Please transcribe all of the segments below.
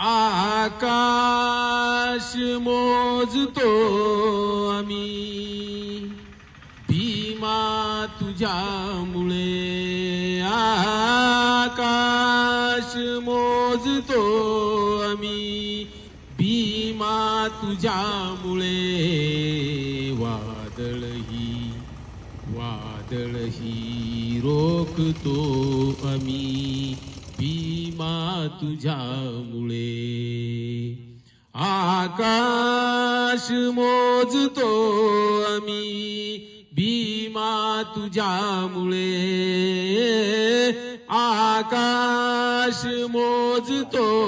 आकाश मोजतो आम्ही. भीमा तुझ्यामुळे आकाश मोजतो आम्ही. भीमा तुझ्यामुळे वादळही वादळही रोखतो आम्ही. तुझ्यामुळे. आकाश मोजतो आम्ही भीमा तुझ्यामुळे. आकाश मोजतो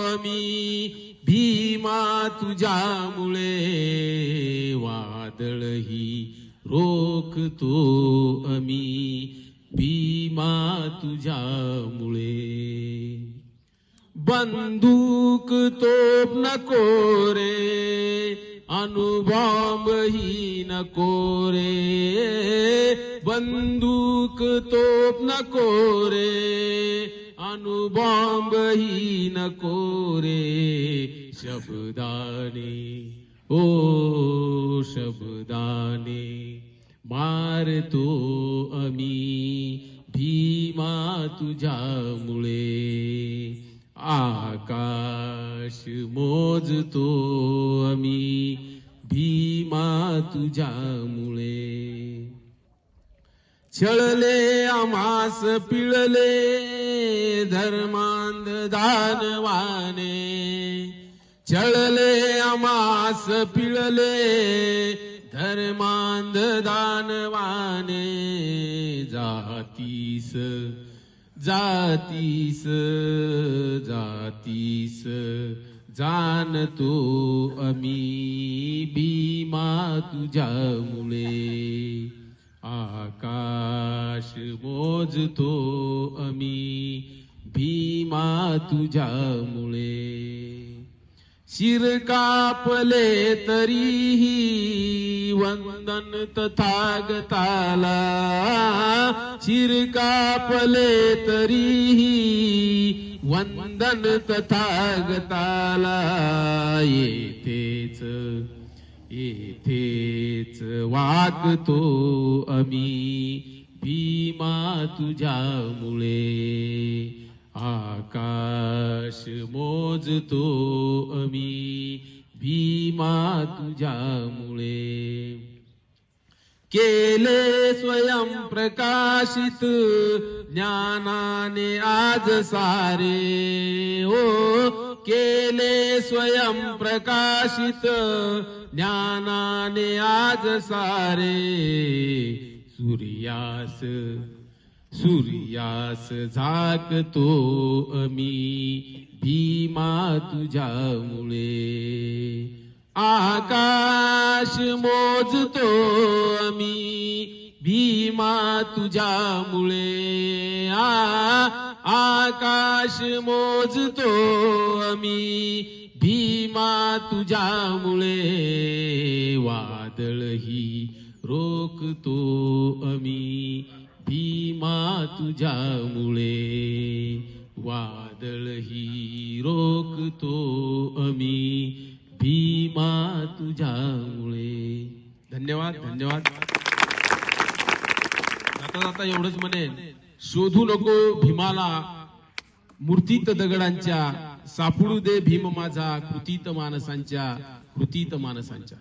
आम्ही भीमा तुझ्यामुळे. वादळही रोखतो आम्ही भीमा तुझ्यामुळे. बंदूक तोप नको रे अणुबॉम्ब ही नको रे बंदूक तोप नको रे अणुबॉम्ब ही नको रे शब्दाने ओ शब्दाने मारतो आम्ही भीमा तुझ्यामुळे। आकाश मोजतो आम्ही भीमा तुझ्यामुळे. छळले आमास पिळले धर्मांध दानवाने. छळले आमास पिळले धर्मांध दानवाने. जातीस जातीस जातीस जाणतो आम्ही भीमा तुझ्यामुळे. आकाश मोजतो आम्ही भीमा तुझ्यामुळे. शिर कापले तरीही वंदन तथागताला. चिर कापले तरीही वंदन तथागताला येथेच येथेच वागतो आम्ही भीमा तुझ्यामुळे. आकाश मोजतो आम्ही भीमा तुझ्यामुळे. केले स्वयं प्रकाशित ज्ञानाने आज सारे. ओ केले स्वयं प्रकाशित ज्ञानाने आज सारे. सूर्यास सूर्यास झाकतो आम्ही भीमा तुझ्यामुळे. आकाश मोजतो आम्ही. भीमा तुझ्यामुळे. आ आकाश मोजतो आम्ही. भीमा तुझ्यामुळे. वादळही रोखतो आम्ही. भीमा तुझ्यामुळे. वादळही रोखतो आम्ही. भीमा तुझ्यामुळे. धन्यवाद धन्यवाद. जाता जाता एवढंच म्हणेन शोधू नको भीमाला. मूर्तीत दगडांच्या सापडू दे भीम माझा कृतीत माणसांच्या कृतीत माणसांच्या.